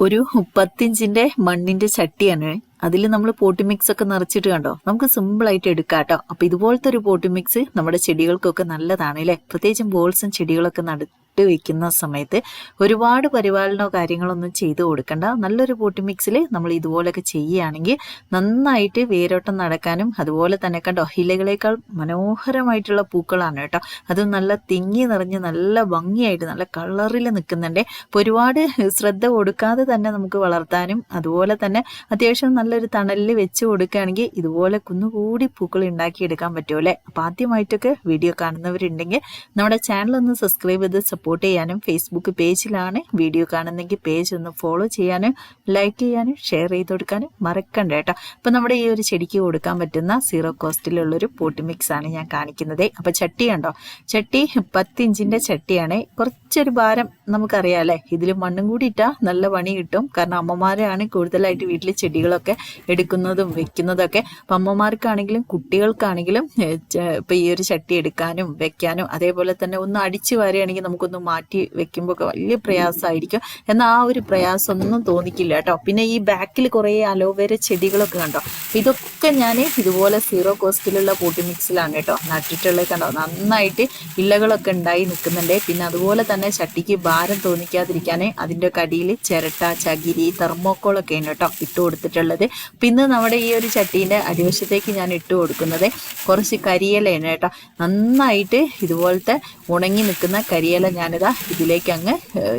ഒരു പത്തിഞ്ചിന്റെ മണ്ണിന്റെ ചട്ടിയാണ്. അതിൽ നമ്മൾ പോട്ടി മിക്സ് ഒക്കെ നിറച്ചിട്ട് കണ്ടോ? നമുക്ക് സിമ്പിൾ ആയിട്ട് എടുക്കാം കേട്ടോ. അപ്പൊ ഇതുപോലത്തെ ഒരു പോട്ടി മിക്സ് നമ്മുടെ ചെടികൾക്കൊക്കെ നല്ലതാണ് അല്ലേ? പ്രത്യേകിച്ചും ബോൾസും ചെടികളൊക്കെ നടുത്ത് വെക്കുന്ന സമയത്ത് ഒരുപാട് പരിപാലനോ കാര്യങ്ങളൊന്നും ചെയ്തു കൊടുക്കണ്ട. നല്ലൊരു പോട്ടി മിക്സിൽ നമ്മൾ ഇതുപോലൊക്കെ ചെയ്യുകയാണെങ്കിൽ നന്നായിട്ട് വേരോട്ടം നടക്കാനും അതുപോലെ തന്നെ കണ്ടോ ഇലകളേക്കാൾ മനോഹരമായിട്ടുള്ള പൂക്കളാണ് കേട്ടോ. അത് നല്ല തിങ്ങി നിറഞ്ഞ് നല്ല ഭംഗിയായിട്ട് നല്ല കളറിൽ നിൽക്കുന്നുണ്ട്. അപ്പോൾ ഒരുപാട് ശ്രദ്ധ കൊടുക്കാതെ തന്നെ നമുക്ക് വളർത്താനും അതുപോലെ തന്നെ അത്യാവശ്യം നല്ലൊരു തണലിൽ വെച്ച് കൊടുക്കുകയാണെങ്കിൽ ഇതുപോലെ കുന്നുകൂടി പൂക്കൾ ഉണ്ടാക്കിയെടുക്കാൻ പറ്റുമല്ലേ അപ്പോൾ ആദ്യമായിട്ടൊക്കെ വീഡിയോ കാണുന്നവരുണ്ടെങ്കിൽ നമ്മുടെ ചാനൽ ഒന്ന് സബ്സ്ക്രൈബ് ചെയ്ത് സപ്പോർട്ട് ചെയ്യാനും ഫേസ്ബുക്ക് പേജിലാണ് വീഡിയോ കാണുന്നെങ്കിൽ പേജ് ഒന്ന് ഫോളോ ചെയ്യാനും ലൈക്ക് ചെയ്യാനും ഷെയർ ചെയ്ത് കൊടുക്കാനും മറക്കണ്ട കേട്ടോ. അപ്പോൾ നമ്മുടെ ഈ ഒരു ചെടിക്ക് കൊടുക്കാൻ പറ്റുന്ന സീറോ കോസ്റ്റിലുള്ളൊരു പോട്ട് മിക്സ് ആണ് ഞാൻ കാണിക്കുന്നത്. അപ്പോൾ ചട്ടി കണ്ടോ ചട്ടി പത്തിഞ്ചിന്റെ ചട്ടിയാണ്. കുറച്ചൊരു ഭാരം നമുക്കറിയാം അല്ലേ ഇതിൽ മണ്ണും കൂടി ഇട്ടാൽ നല്ല പണി കിട്ടും. കാരണം അമ്മമാരാണ് കൂടുതലായിട്ട് വീട്ടിൽ ചെടികളൊക്കെ എടുക്കുന്നതും വെക്കുന്നതൊക്കെ. അപ്പം അമ്മമാർക്കാണെങ്കിലും കുട്ടികൾക്കാണെങ്കിലും ഇപ്പം ഈ ഒരു ചട്ടി എടുക്കാനും വെക്കാനും അതേപോലെ തന്നെ ഒന്ന് അടിച്ചു വരികയാണെങ്കിൽ നമുക്കൊന്ന് മാറ്റി വെക്കുമ്പോൾ ഒക്കെ വലിയ പ്രയാസമായിരിക്കും. എന്നാൽ ആ ഒരു പ്രയാസം ഒന്നും തോന്നിക്കില്ല കേട്ടോ. പിന്നെ ഈ ബാക്കിൽ കുറേ അലോവേര ചെടികളൊക്കെ കണ്ടോ? ഇതൊക്കെ ഞാൻ ഇതുപോലെ സീറോ കോസ്റ്റിലുള്ള കൂട്ടി മിക്സിലാണ് കേട്ടോ നട്ടിട്ടുള്ളത് കണ്ടോ? നന്നായിട്ട് ഇലകളൊക്കെ ഉണ്ടായി നിൽക്കുന്നുണ്ട്. പിന്നെ അതുപോലെ തന്നെ ചട്ടിക്ക് ഭാരം തോന്നിക്കാതിരിക്കാൻ അതിന്റെ കടിയിൽ ചിരട്ട ചകിരി തെർമോക്കോളൊക്കെയാണ് കേട്ടോ ഇട്ട് കൊടുത്തിട്ടുള്ളത്. പിന്നെ നമ്മുടെ ഈ ഒരു ചട്ടീന്റെ അടിവശത്തേക്ക് ഞാൻ ഇട്ട് കൊടുക്കുന്നത് കുറച്ച് കരിയിലയാണ് കേട്ടോ. നന്നായിട്ട് ഇതുപോലത്തെ ഉണങ്ങി നിൽക്കുന്ന കരിയില ഞാനിതാ ഇതിലേക്ക് അങ്ങ്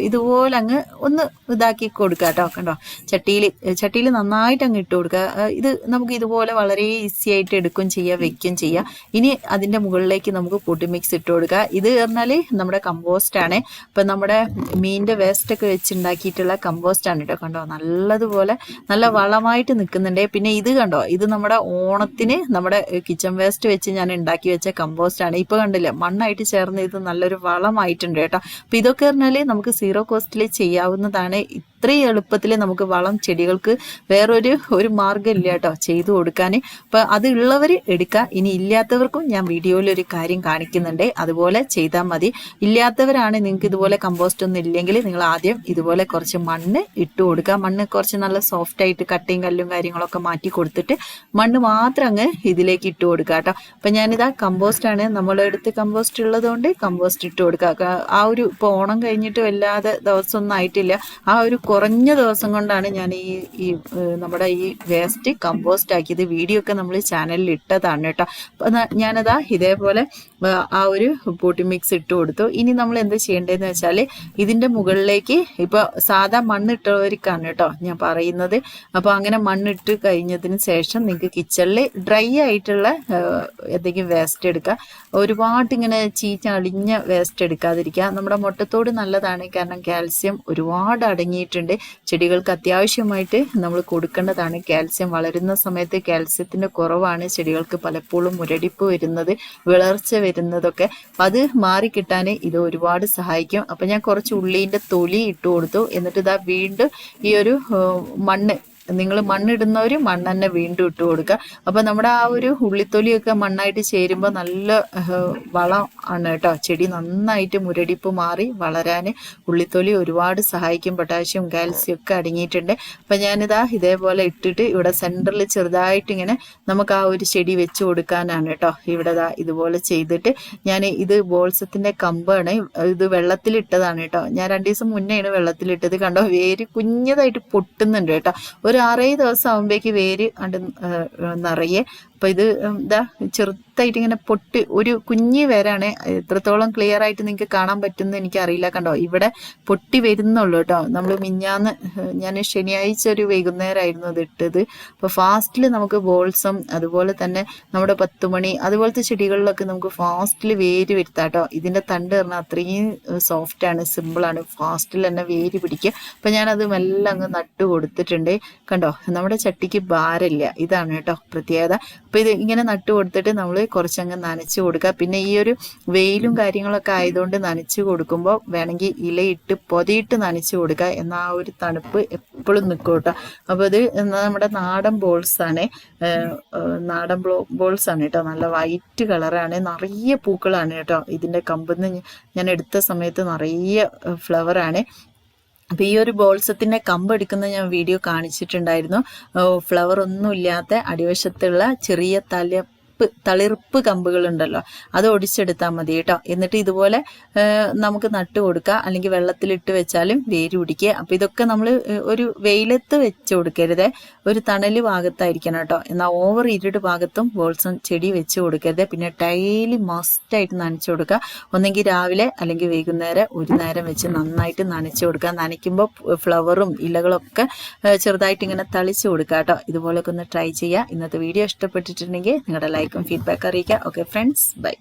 ഇതുപോലെ അങ്ങ് ഒന്ന് ഇതാക്കി കൊടുക്കുക കേട്ടോ കണ്ടോ? ചട്ടിയിൽ ചട്ടിയിൽ നന്നായിട്ട് അങ്ങ് ഇട്ട് കൊടുക്കുക. ഇത് നമുക്ക് ഇതുപോലെ വളരെ ഈസി ആയിട്ട് എടുക്കുകയും ചെയ്യാം വെക്കുകയും ചെയ്യാം. ഇനി അതിന്റെ മുകളിലേക്ക് നമുക്ക് പൊടി മിക്സ് ഇട്ട് കൊടുക്കുക ഇത് പറഞ്ഞാൽ നമ്മുടെ കമ്പോസ്റ്റ് ആണ്. ഇപ്പം നമ്മുടെ മീനിന്റെ വേസ്റ്റ് ഒക്കെ വെച്ചുണ്ടാക്കിയിട്ടുള്ള കമ്പോസ്റ്റ് ആണ് കേട്ടോ കണ്ടോ? നല്ലതുപോലെ നല്ല വളമായിട്ട് നിൽക്കുന്നുണ്ട് പിന്നെ ഇത് കണ്ടോ? ഇത് നമ്മുടെ ഓണത്തിന് നമ്മുടെ കിച്ചൺ വേസ്റ്റ് വെച്ച് ഞാൻ ഉണ്ടാക്കി വെച്ച കമ്പോസ്റ്റ് ആണ്. ഇപ്പൊ കണ്ടില്ലേ? മണ്ണായിട്ട് ചേർന്ന് ഇത് നല്ലൊരു വളമായിട്ടുണ്ട് കേട്ടോ. അപ്പൊ ഇതൊക്കെ പറഞ്ഞാൽ നമുക്ക് സീറോ കോസ്റ്റിൽ ചെയ്യാവുന്നതാണ്. ഇത്രയും എളുപ്പത്തിൽ നമുക്ക് വളം ചെടികൾക്ക് വേറൊരു ഒരു മാർഗം ഇല്ല കേട്ടോ ചെയ്തു കൊടുക്കാൻ അപ്പോൾ അത് ഉള്ളവർ എടുക്കുക ഇനി ഇല്ലാത്തവർക്കും ഞാൻ വീഡിയോയിൽ ഒരു കാര്യം കാണിക്കുന്നുണ്ട്. അതുപോലെ ചെയ്താൽ മതി. ഇല്ലാത്തവരാണ് നിങ്ങൾക്ക് ഇതുപോലെ കമ്പോസ്റ്റ് ഒന്നും ഇല്ലെങ്കിൽ നിങ്ങൾ ആദ്യം ഇതുപോലെ കുറച്ച് മണ്ണ് ഇട്ട് കൊടുക്കുക മണ്ണ് കുറച്ച് നല്ല സോഫ്റ്റ് ആയിട്ട് കട്ടയും കല്ലും കാര്യങ്ങളൊക്കെ മാറ്റി കൊടുത്തിട്ട് മണ്ണ് മാത്രം അങ്ങ് ഇതിലേക്ക് ഇട്ട് കൊടുക്കുക കേട്ടോ. അപ്പൊ ഞാനിതാ കമ്പോസ്റ്റ് ആണ്. നമ്മളെ അടുത്ത് കമ്പോസ്റ്റ് ഉള്ളതുകൊണ്ട് കമ്പോസ്റ്റ് ഇട്ട് കൊടുക്കുക ആ ഒരു ഇപ്പൊ ഓണം കഴിഞ്ഞിട്ട് വല്ലാതെ ദിവസമൊന്നും ആയിട്ടില്ല. ആ ഒരു കുറഞ്ഞ ദിവസം കൊണ്ടാണ് ഞാൻ ഈ ഈ നമ്മുടെ ഈ വേസ്റ്റ് കമ്പോസ്റ്റ് ആക്കിയത്. വീഡിയോ ഒക്കെ നമ്മൾ ചാനലിൽ ഇട്ടതാണ് കേട്ടോ. അപ്പം ഞാനതാ ഇതേപോലെ ആ, ഒരു പൊട്ടി മിക്സ് ഇട്ട് കൊടുത്തു. ഇനി നമ്മൾ എന്ത് ചെയ്യേണ്ടതെന്ന് വെച്ചാൽ ഇതിന്റെ മുകളിലേക്ക് ഇപ്പോൾ സാധാ മണ്ണിട്ടവർക്കാണ് കേട്ടോ ഞാൻ പറയുന്നത്. അപ്പോൾ അങ്ങനെ മണ്ണിട്ട് കഴിഞ്ഞതിന് ശേഷം നിങ്ങൾക്ക് കിച്ചണിൽ ഡ്രൈ ആയിട്ടുള്ള എന്തെങ്കിലും വേസ്റ്റ് എടുക്കുക. ഒരുപാട് ഇങ്ങനെ ചീച്ചളിഞ്ഞ വേസ്റ്റ് എടുക്കാതിരിക്കുക. നമ്മുടെ മുട്ടത്തോട് നല്ലതാണ്. കാരണം കാൽസ്യം ഒരുപാട് അടങ്ങിയിട്ടുണ്ട്. ചെടികൾക്ക് അത്യാവശ്യമായിട്ട് നമ്മൾ കൊടുക്കേണ്ടതാണ്. കാൽസ്യം വളരുന്ന സമയത്ത് കാൽസ്യത്തിന്റെ കുറവാണ്. ചെടികൾക്ക് പലപ്പോഴും മുരടിപ്പ് വരുന്നത് വിളർച്ച വരുന്നതൊക്കെ. അപ്പം അത് മാറിക്കിട്ടാൻ ഇത് ഒരുപാട് സഹായിക്കും. അപ്പം ഞാൻ കുറച്ച് ഉള്ളീന്റെ തൊലി ഇട്ട് കൊടുത്തു. എന്നിട്ട് ഇതാ വീണ്ടും ഈ ഒരു മണ്ണ് നിങ്ങൾ മണ്ണിടുന്നവർ മണ്ണ് തന്നെ വീണ്ടും ഇട്ട് കൊടുക്കുക. അപ്പം നമ്മുടെ ആ ഒരു ഉള്ളിത്തൊലിയൊക്കെ മണ്ണായിട്ട് ചേരുമ്പോൾ നല്ല വളം ആണ് കേട്ടോ. ചെടി നന്നായിട്ട് മുരടിപ്പ് മാറി വളരാൻ ഉള്ളിത്തൊലി ഒരുപാട് സഹായിക്കും. പൊട്ടാഷ്യം കാൽസ്യം ഒക്കെ അടങ്ങിയിട്ടുണ്ട്. അപ്പം ഞാനിതാ ഇതേപോലെ ഇട്ടിട്ട് ഇവിടെ സെന്ററിൽ ചെറുതായിട്ട് ഇങ്ങനെ നമുക്ക് ആ ഒരു ചെടി വെച്ച് കൊടുക്കാനാണ് കേട്ടോ. ഇവിടെ ദാ ഇതുപോലെ ചെയ്തിട്ട് ഞാൻ ഇത് ബോൾസത്തിന്റെ കമ്പാണ്. ഇത് വെള്ളത്തിലിട്ടതാണ് കേട്ടോ. ഞാൻ രണ്ട് ദിവസം മുന്നെയാണ് വെള്ളത്തിലിട്ടത് കണ്ടോ? വേര് കുഞ്ഞതായിട്ട് പൊട്ടുന്നുണ്ട് കേട്ടോ. ഒരു ആറേഴ് ദിവസം ആകുമ്പോഴേക്ക് വേര് അണ്ട് നിറയെ അപ്പൊ ഇത് എന്താ ചെറുതായിട്ട് ഇങ്ങനെ പൊട്ടി ഒരു കുഞ്ഞി വേരാണ് എത്രത്തോളം ക്ലിയർ ആയിട്ട് നിങ്ങൾക്ക് കാണാൻ പറ്റുമെന്ന് എനിക്കറിയില്ല കണ്ടോ. ഇവിടെ പൊട്ടി വരുന്നുള്ളൂ കേട്ടോ. നമ്മൾ മിഞ്ഞാന്ന് ഞാൻ ശനിയാഴ്ച ഒരു വൈകുന്നേരമായിരുന്നു അത് ഇട്ടത്. അപ്പോൾ ഫാസ്റ്റിൽ നമുക്ക് ബോൾസം അതുപോലെ തന്നെ നമ്മുടെ പത്തുമണി അതുപോലത്തെ ചെടികളിലൊക്കെ നമുക്ക് ഫാസ്റ്റിൽ വേര് വരുത്താം കേട്ടോ. ഇതിന്റെ തണ്ട് പറഞ്ഞാൽ അത്രയും സോഫ്റ്റ് ആണ് സിമ്പിൾ ആണ്. ഫാസ്റ്റിൽ തന്നെ വേര് പിടിക്കുക. അപ്പൊ ഞാനത് മെല്ലെ അങ്ങ് നട്ടു കൊടുത്തിട്ടുണ്ട് കണ്ടോ നമ്മുടെ ചട്ടിക്ക് ഭാരമില്ല. ഇതാണ് കേട്ടോ പ്രത്യേകത. അപ്പോൾ ഇത് ഇങ്ങനെ നട്ടു കൊടുത്തിട്ട് നമ്മൾ കുറച്ചങ്ങ് നനച്ച് കൊടുക്കുക. പിന്നെ ഈ ഒരു വെയിലും കാര്യങ്ങളൊക്കെ ആയതുകൊണ്ട് നനച്ച് കൊടുക്കുമ്പോൾ വേണമെങ്കിൽ ഇലയിട്ട് പൊതിയിട്ട് നനച്ച് കൊടുക്കുക എന്നാൽ ആ ഒരു തണുപ്പ് എപ്പോഴും നിൽക്കും കേട്ടോ. അപ്പോൾ ഇത് നമ്മുടെ നാടൻ ബോൾസ് ആണ്. നാടൻ ബോൾസ് ആണ് കേട്ടോ. നല്ല വൈറ്റ് കളറാണ്. നിറയെ പൂക്കളാണ് കേട്ടോ ഇതിന്റെ കമ്പിന്ന് ഞാൻ എടുത്ത സമയത്ത് നിറയെ ഫ്ലവറാണ് അപ്പൊ ഈ ഒരു ബോൾസത്തിന്റെ കമ്പ് എടുക്കുന്ന ഞാൻ വീഡിയോ കാണിച്ചിട്ടുണ്ടായിരുന്നു. ഫ്ലവർ ഒന്നും ഇല്ലാത്ത അടിവശത്തുള്ള ചെറിയ തലപ്പ് തളിർപ്പ് കമ്പുകൾ ഉണ്ടല്ലോ. അത് ഒടിച്ചെടുത്താൽ മതി കേട്ടോ. എന്നിട്ട് ഇതുപോലെ നമുക്ക് നട്ട് കൊടുക്കുക അല്ലെങ്കിൽ വെള്ളത്തിലിട്ട് വെച്ചാലും വേര് പിടിക്കുക. അപ്പം ഇതൊക്കെ നമ്മൾ ഒരു വെയിലത്ത് വെച്ച് കൊടുക്കരുത്. ഒരു തണൽ ഭാഗത്തായിരിക്കണം കേട്ടോ. എന്നാൽ ഓവർ ഇരുട് ഭാഗത്തും ബോൾസം ചെടി വെച്ച് കൊടുക്കരുത്. പിന്നെ ഡെയിലി മസ്റ്റായിട്ട് നനച്ചു കൊടുക്കുക. ഒന്നെങ്കിൽ രാവിലെ അല്ലെങ്കിൽ വൈകുന്നേരം ഒരു നേരം വെച്ച് നന്നായിട്ട് നനച്ചു കൊടുക്കുക. നനയ്ക്കുമ്പോൾ ഫ്ലവറും ഇലകളൊക്കെ ചെറുതായിട്ട് ഇങ്ങനെ തളിച്ചു കൊടുക്കുക കേട്ടോ. ഇതുപോലൊക്കെ ഒന്ന് ട്രൈ ചെയ്യുക. ഇന്നത്തെ വീഡിയോ ഇഷ്ടപ്പെട്ടിട്ടുണ്ടെങ്കിൽ നിങ്ങളുടെ ലൈക്കും ഫീഡ്ബാക്ക് അറിയിക്കുക ഓക്കെ ഫ്രണ്ട്സ് ബൈ